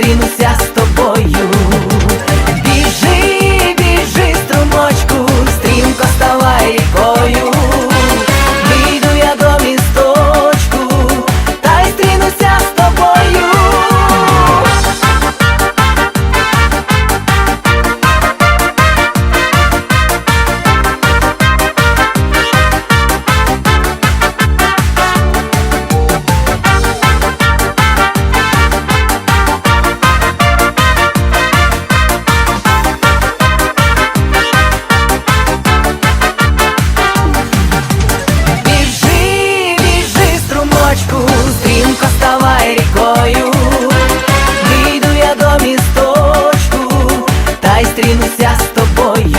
зустрінуся з тобою. зустрінуся з тобою.